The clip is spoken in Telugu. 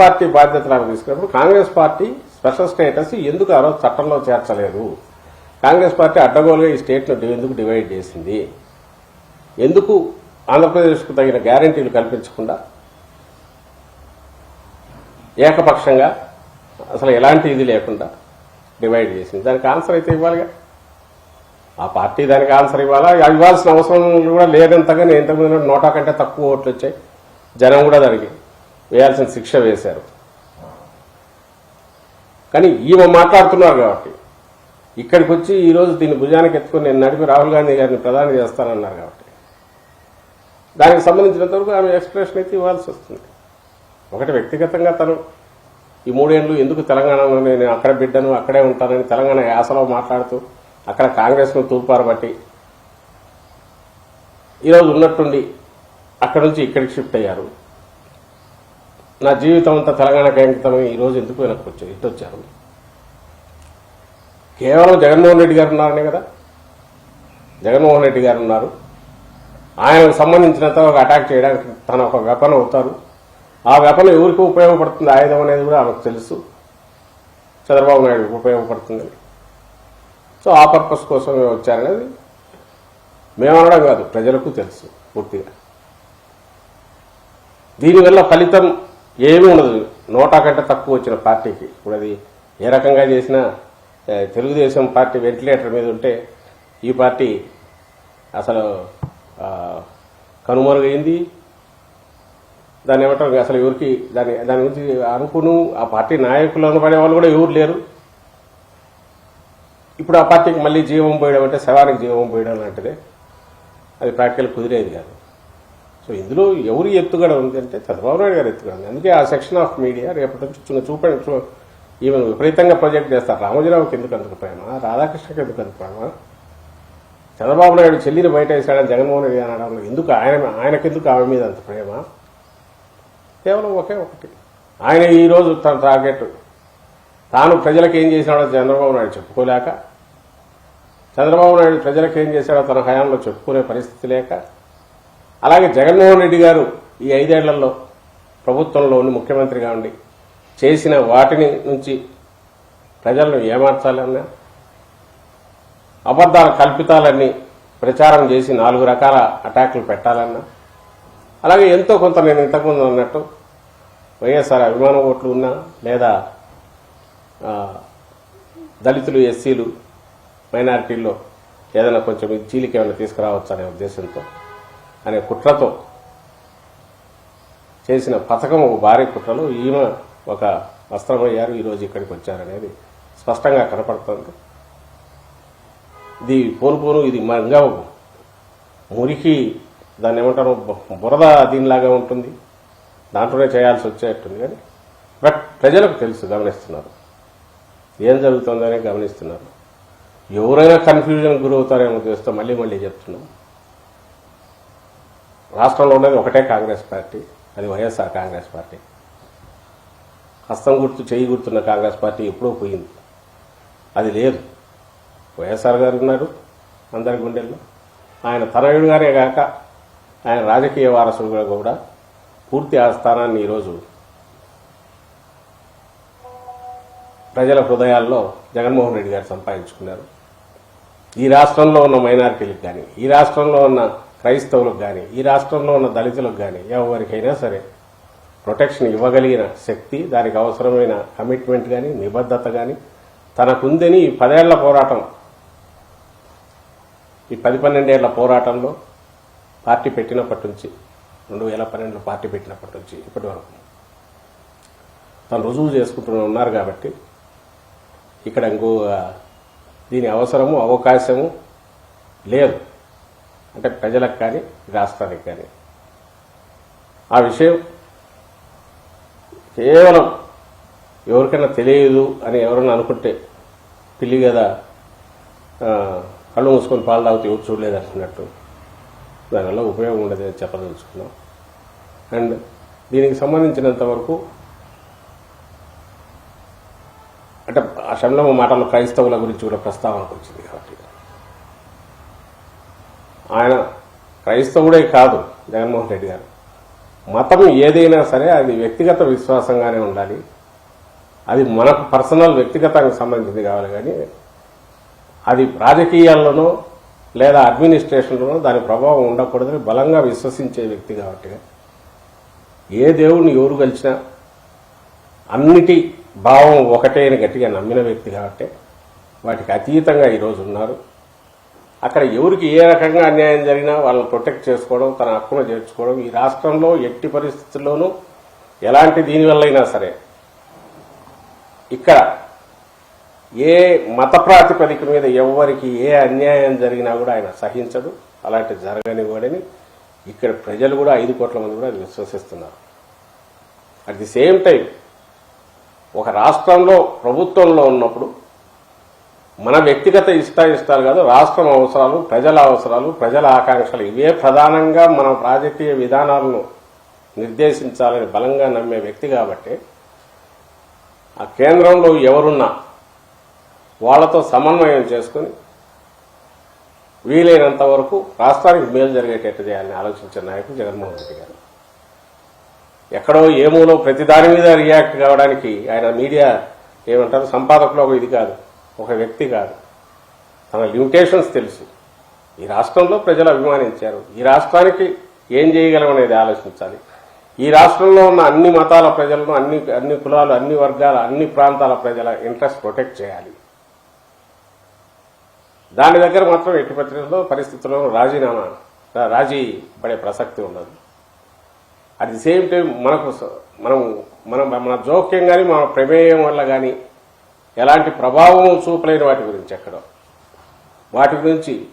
పార్టీ బాధ్యతలను తీసుకున్నప్పుడు కాంగ్రెస్ పార్టీ స్పెషల్ స్టేటస్ ఎందుకు ఆ రోజు చట్టంలో చేర్చలేదు? కాంగ్రెస్ పార్టీ అడ్డగోలుగా ఈ స్టేట్ను ఎందుకు డివైడ్ చేసింది? ఎందుకు ఆంధ్రప్రదేశ్కు తగిన గ్యారంటీలు కల్పించకుండా ఏకపక్షంగా అసలు ఎలాంటి ఇది లేకుండా డివైడ్ చేసింది? దానికి ఆన్సర్ అయితే ఇవ్వాలిగా. ఆ పార్టీ దానికి ఆన్సర్ ఇవ్వాలా? ఇవ్వాల్సిన అవసరం కూడా లేదంతగా నేను ఇంతకుముందు నోటా కంటే తక్కువ ఓట్లు వచ్చాయి. జనం కూడా దానికి వేయాల్సిన శిక్ష వేశారు. కానీ ఈమె మాట్లాడుతున్నారు కాబట్టి. ఇక్కడికి వచ్చి ఈరోజు దీన్ని భుజానికి ఎత్తుకుని నేను నడిపి రాహుల్ గాంధీ గారిని ప్రధాని చేస్తానన్నారు కాబట్టి. దానికి సంబంధించినంత వరకు ఆమె ఎక్స్ప్రెషన్ అయితే ఇవ్వాల్సి వస్తుంది. ఒకటి వ్యక్తిగతంగా తను ఈ మూడేళ్ళు ఎందుకు తెలంగాణలో నేను అక్కడ బిడ్డను అక్కడే ఉంటానని తెలంగాణ యాసలో మాట్లాడుతూ అక్కడ కాంగ్రెస్ను తూర్పారబట్టి ఈరోజు ఉన్నట్టుండి అక్కడ నుంచి ఇక్కడికి షిఫ్ట్ అయ్యారు. నా జీవితం అంతా తెలంగాణకి అంకితమై ఈ రోజు ఎందుకు వెనక్కి వచ్చారు ఇటు వచ్చారు. కేవలం జగన్మోహన్ రెడ్డి గారు ఉన్నారనే కదా? జగన్మోహన్ రెడ్డి గారు ఉన్నారు. ఆయనకు సంబంధించినంత ఒక అటాక్ చేయడానికి తన ఒక వెపన్ అవుతారు. ఆ వెపన్ ఎవరికి ఉపయోగపడుతుంది? ఆయుధం అనేది కూడా ఆమెకు తెలుసు. చంద్రబాబు నాయుడుకి ఉపయోగపడుతుంది. సో ఆ పర్పస్ కోసం వచ్చారనేది మేము అనడం కాదు ప్రజలకు తెలుసు పూర్తిగా. దీనివల్ల ఫలితం ఏమీ ఉండదు. నోటా కంటే తక్కువ వచ్చిన పార్టీకి. ఇప్పుడు అది ఏ రకంగా చేసినా తెలుగుదేశం పార్టీ వెంటిలేటర్ మీద ఉంటే ఈ పార్టీ అసలు కనుమరుగైంది. దాన్ని ఏమంటారు? అసలు ఎవరికి దాని దాని గురించి అనుకును. ఆ పార్టీ నాయకులు అనబడే వాళ్ళు కూడా ఎవరు లేరు. ఇప్పుడు ఆ పార్టీకి మళ్ళీ జీవం పోయడం అంటే శవానికి జీవం పోయడం లాంటిదే. అది ప్రాక్టికల్ కుదిరేది కాదు. సో ఇందులో ఎవరు ఎత్తుగడ ఉందంటే చంద్రబాబు నాయుడు గారు ఎత్తుగడ ఉంది. అందుకే ఆ సెక్షన్ ఆఫ్ మీడియా రేపటి నుంచి చిన్న చూపండి చూ ఈవెన్ విపరీతంగా ప్రొజెక్ట్ చేస్తారు. రామోజీరావుకి ఎందుకు అందుకు ప్రేమ? రాధాకృష్ణకి ఎందుకు అందుకు ప్రేమ? చంద్రబాబు నాయుడు చెల్లిని బయట వేశాడని జగన్మోహన్ రెడ్డి అనడంలో ఎందుకు ఆయన ఆయనకెందుకు ఆమె మీద అంత ప్రేమ? కేవలం ఒకే ఒకటి. ఆయన ఈరోజు తన టార్గెట్. తాను ప్రజలకు ఏం చేసినాడో చంద్రబాబు నాయుడు చెప్పుకోలేక చంద్రబాబు నాయుడు ప్రజలకు ఏం చేశాడో తన హయాంలో చెప్పుకునే పరిస్థితి లేక అలాగే జగన్మోహన్ రెడ్డి గారు ఈ ఐదేళ్ళలో ప్రభుత్వంలో ఉండి ముఖ్యమంత్రిగా ఉండి చేసిన వాటిని నుంచి ప్రజలను ఏమార్చాలన్నా అబద్దాల కల్పితాలన్నీ ప్రచారం చేసి నాలుగు రకాల అటాకులు పెట్టాలన్నా? అలాగే ఎంతో కొంత నేను ఇంతకుముందు అన్నట్టు వైఎస్ఆర్ అభిమాన ఓట్లు ఉన్నా లేదా దళితులు ఎస్సీలు మైనారిటీల్లో ఏదైనా కొంచెం చీలిక ఏమైనా తీసుకురావచ్చు అనే ఉద్దేశంతో అనే కుట్రతో చేసిన పథకం ఒక భారీ కుట్రలో ఈమె ఒక వస్త్రమయ్యారు ఈరోజు ఇక్కడికి వచ్చారనేది స్పష్టంగా కనపడుతుంది. ఇది పోను పోను ఇది ఇంకా మురికి దాన్ని ఏమంటారు బురద దీనిలాగా ఉంటుంది. దాంట్లోనే చేయాల్సి వచ్చేట్టుంది. కానీ బట్ ప్రజలకు తెలుసు గమనిస్తున్నారు. ఏం జరుగుతుందనే గమనిస్తున్నారు. ఎవరైనా కన్ఫ్యూజన్ గురవుతారేమో చూస్తే మళ్ళీ మళ్ళీ చెప్తున్నాం. రాష్ట్రంలో ఉన్నది ఒకటే కాంగ్రెస్ పార్టీ అది వైఎస్ఆర్ కాంగ్రెస్ పార్టీ. హస్తం గుర్తు చేయి గుర్తున్న కాంగ్రెస్ పార్టీ ఎప్పుడో పోయింది. అది లేదు. వైఎస్ఆర్ గారు ఉన్నారు అందరి గుండెల్లో. ఆయన తనయుడు గారే కాక ఆయన రాజకీయ వారసులుగా కూడా పూర్తి ఆ స్థానాన్ని ఈరోజు ప్రజల హృదయాల్లో జగన్మోహన్ రెడ్డి గారు సంపాదించుకున్నారు. ఈ రాష్ట్రంలో ఉన్న మైనారిటీలకు కానీ ఈ రాష్ట్రంలో ఉన్న క్రైస్తవులకు కానీ ఈ రాష్ట్రంలో ఉన్న దళితులకు కానీ ఎవరికైనా సరే ప్రొటెక్షన్ ఇవ్వగలిగిన శక్తి దానికి అవసరమైన కమిట్మెంట్ కానీ నిబద్ధత కానీ తనకుందని ఈ పదేళ్ళ పోరాటం ఈ పది పన్నెండేళ్ళ పోరాటంలో పార్టీ పెట్టినప్పటి నుంచి రెండు వేల పన్నెండులో పార్టీ పెట్టినప్పటి నుంచి ఇప్పటి వరకు తను రుజువు చేసుకుంటూ ఉన్నారు కాబట్టి ఇక్కడ ఇంకో దీని అవసరము అవకాశము లేదు. అంటే ప్రజలకు కానీ రాష్ట్రానికి కానీ. ఆ విషయం కేవలం ఎవరికైనా తెలియదు అని ఎవరైనా అనుకుంటే పిల్లి కదా కళ్ళు మూసుకొని పాలు తాగితే ఎవరు చూడలేదు అంటున్నట్టు. దానివల్ల ఉపయోగం ఉండదు అని చెప్పదలుచుకున్నాం. అండ్ దీనికి సంబంధించినంత వరకు అంటే ఆ శంలో మాటల్లో క్రైస్తవుల గురించి కూడా ప్రస్తావనకు వచ్చింది కాబట్టి. ఆయన క్రైస్తవుడే కాదు జగన్మోహన్ రెడ్డి గారు. మతం ఏదైనా సరే అది వ్యక్తిగత విశ్వాసంగానే ఉండాలి. అది మనకు పర్సనల్ వ్యక్తిగతానికి సంబంధించింది కావాలి కానీ అది రాజకీయాల్లోనో లేదా అడ్మినిస్ట్రేషన్లోనో దాని ప్రభావం ఉండకూడదని బలంగా విశ్వసించే వ్యక్తి కాబట్టి ఏ దేవుడిని ఎవరు కలిసినా అన్నిటి భావం ఒకటే అని గట్టిగా నమ్మిన వ్యక్తి కాబట్టి వాటికి అతీతంగా ఈరోజు ఉన్నారు. అక్కడ ఎవరికి ఏ రకంగా అన్యాయం జరిగినా వాళ్ళని ప్రొటెక్ట్ చేసుకోవడం తన హక్కును చేర్చుకోవడం ఈ రాష్ట్రంలో ఎట్టి పరిస్థితుల్లోనూ ఎలాంటి దీనివల్లైనా సరే ఇక్కడ ఏ మత ప్రాతిపదిక మీద ఎవరికి ఏ అన్యాయం జరిగినా కూడా ఆయన సహించడు. అలాంటి జరగనివ్వడని ఇక్కడ ప్రజలు కూడా ఐదు కోట్ల మంది కూడా అది విశ్వసిస్తున్నారు. అట్ ది సేమ్ టైం ఒక రాష్ట్రంలో ప్రభుత్వంలో ఉన్నప్పుడు మన వ్యక్తిగత ఇష్టాయిష్టాలు కాదు రాష్ట్రం అవసరాలు ప్రజల అవసరాలు ప్రజల ఆకాంక్షలు ఇవే ప్రధానంగా మనం రాజకీయ విధానాలను నిర్దేశించాలని బలంగా నమ్మే వ్యక్తి కాబట్టి ఆ కేంద్రంలో ఎవరున్నా వాళ్ళతో సమన్వయం చేసుకుని వీలైనంత వరకు రాష్ట్రానికి మేలు జరిగేటట్టు చేయాలని ఆలోచించిన నాయకుడు జగన్మోహన్ రెడ్డి గారు. ఎక్కడో ఏమూలో ప్రతి దాని మీద రియాక్ట్ కావడానికి ఆయన మీడియా ఏమంటారు సంపాదకులు ఇది కాదు. ఒక వ్యక్తి కాదు. తన లిమిటేషన్స్ తెలుసు. ఈ రాష్ట్రంలో ప్రజలు అభిమానించారు. ఈ రాష్ట్రానికి ఏం చేయగలం అనేది ఆలోచించాలి. ఈ రాష్ట్రంలో ఉన్న అన్ని మతాల ప్రజలను అన్ని అన్ని కులాలు అన్ని వర్గాల అన్ని ప్రాంతాల ప్రజల ఇంట్రెస్ట్ ప్రొటెక్ట్ చేయాలి. దాని దగ్గర మాత్రం ఎట్టి పరిస్థితుల్లో పరిస్థితుల్లో రాజీనామా రాజీ పడే ప్రసక్తి ఉండదు. అట్ ది సేమ్ టైం మనకు మనం మనం మన జోక్యం కానీ మన ప్రమేయం వల్ల కానీ ఎలాంటి ప్రభావం చూపలేని వాటి గురించి ఎక్కడో? వాటి గురించి